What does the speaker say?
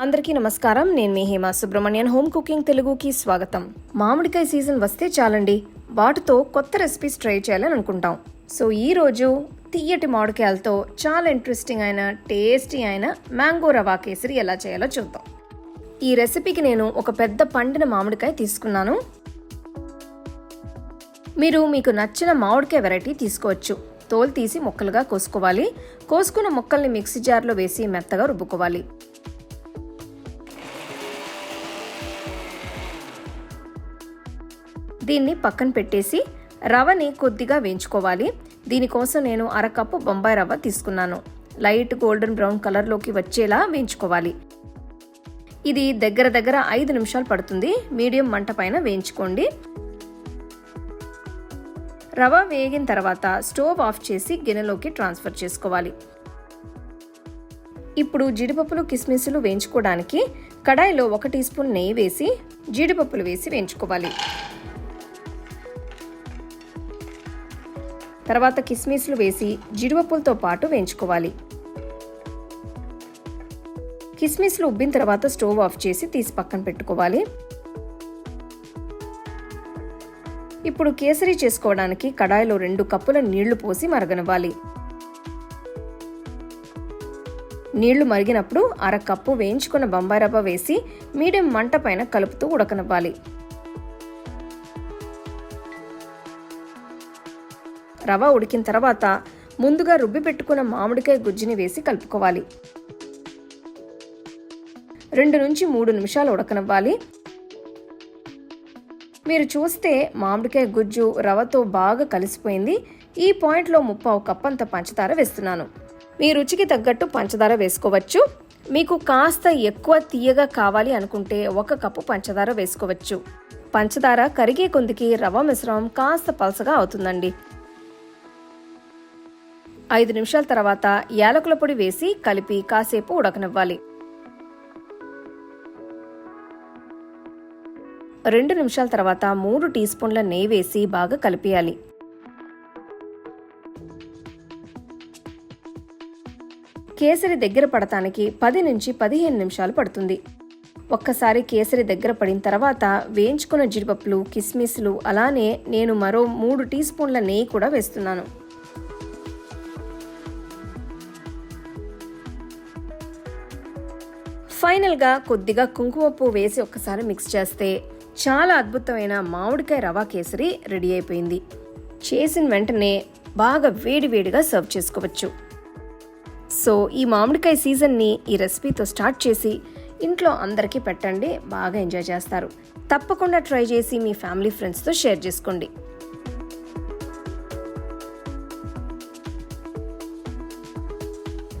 అందరికీ నమస్కారం. నేను మీ హేమ సుబ్రహ్మణ్యన్. హోమ్ కుకింగ్ తెలుగుకి స్వాగతం. మామిడికాయ సీజన్ వస్తే చాలండి. వాటితో కొత్త రెసిపీస్ ట్రై చేయాలని అనుకుంటాం. సో ఈరోజు తీయటి మామిడికాయలతో చాలా ఇంట్రెస్టింగ్ అయిన టేస్టీ అయిన మ్యాంగో రవా కేసరి ఎలా చేయాలో చూద్దాం. ఈ రెసిపీకి నేను ఒక పెద్ద పండిన మామిడికాయ తీసుకున్నాను. మీరు మీకు నచ్చిన మామిడికాయ వెరైటీ తీసుకోవచ్చు. తోలు తీసి ముక్కలుగా కోసుకోవాలి. కోసుకున్న ముక్కల్ని మిక్సీ జార్లో వేసి మెత్తగా రుబ్బుకోవాలి. దీన్ని పక్కన పెట్టేసి రవ్వని కొద్దిగా వేయించుకోవాలి. దీనికోసం నేను అరకప్పు బొంబాయి రవ్వ తీసుకున్నాను. లైట్ గోల్డెన్ బ్రౌన్ కలర్లోకి వచ్చేలా వేయించుకోవాలి. ఇది దగ్గర దగ్గర ఐదు నిమిషాలు పడుతుంది. మీడియం మంట పైన వేయించుకోండి. రవ వేగిన తర్వాత స్టవ్ ఆఫ్ చేసి గిన్నెలోకి ట్రాన్స్ఫర్ చేసుకోవాలి. ఇప్పుడు జీడిపప్పులు కిస్మిస్లు వేయించుకోవడానికి కడాయిలో ఒక టీ స్పూన్ నెయ్యి వేసి జీడిపప్పులు వేసి వేయించుకోవాలి. తర్వాత కిస్మిస్లు వేసి జీడిపప్పులతో పాటు వేయించుకోవాలి. కిస్మిస్లు ఉబ్బిన తర్వాత స్టవ్ ఆఫ్ చేసి తీసి పక్కన పెట్టుకోవాలి. ఇప్పుడు కేసరి చేసుకోవడానికి కడాయిలో రెండు కప్పుల నీళ్ళు పోసి మరగనివ్వాలి. నీళ్ళు మరిగినప్పుడు అర కప్పు వేయించుకున్న బొంబాయి రవ్వ వేసి మీడియం మంట పైన కలుపుతూ ఉడకనివ్వాలి. రవ ఉడికిన తర్వాత ముందుగా రుబ్బి పెట్టుకున్న మామిడికాయ గుజ్జుని వేసి కలుపుకోవాలి. రెండు నుంచి మూడు నిమిషాలు ఉడకనివ్వాలి. మీరు చూస్తే మామిడికాయ గుజ్జు రవ్వతో బాగా కలిసిపోయింది. ఈ పాయింట్లో ముప్పావు కప్పంత పంచదార వేస్తున్నాను. మీ రుచికి తగ్గట్టు పంచదార వేసుకోవచ్చు. మీకు కాస్త ఎక్కువ తీయగా కావాలి అనుకుంటే ఒక కప్పు పంచదార వేసుకోవచ్చు. పంచదార కరిగే కొందికి రవ్వ మిశ్రమం కాస్త పలసగా అవుతుందండి. ఐదు నిమిషాల తర్వాత యాలకుల పొడి వేసి కలిపి కాసేపు ఉడకనివ్వాలి. రెండు నిమిషాల తర్వాత మూడు టీ స్పూన్ల నెయ్యి వేసి బాగా కలిపేయాలి. కేసరి దగ్గర పడటానికి పది నుంచి పదిహేను నిమిషాలు పడుతుంది. ఒక్కసారి కేసరి దగ్గర పడిన తర్వాత వేయించుకున్న జీడిపప్పులు కిస్మిస్లు అలానే నేను మరో మూడు టీ స్పూన్ల నెయ్యి కూడా వేస్తున్నాను. ఫైనల్గా కొద్దిగా కుంకుమ పువ్వు వేసి ఒక్కసారి మిక్స్ చేస్తే చాలా అద్భుతమైన మామిడికాయ రవా కేసరి రెడీ అయిపోయింది. చేసిన వెంటనే బాగా వేడివేడిగా సర్వ్ చేసుకోవచ్చు. సో ఈ మామిడికాయ సీజన్ని ఈ రెసిపీతో స్టార్ట్ చేసి ఇంట్లో అందరికీ పెట్టండి బాగా ఎంజాయ్ చేస్తారు. తప్పకుండా ట్రై చేసి మీ ఫ్యామిలీ ఫ్రెండ్స్తో షేర్ చేసుకోండి.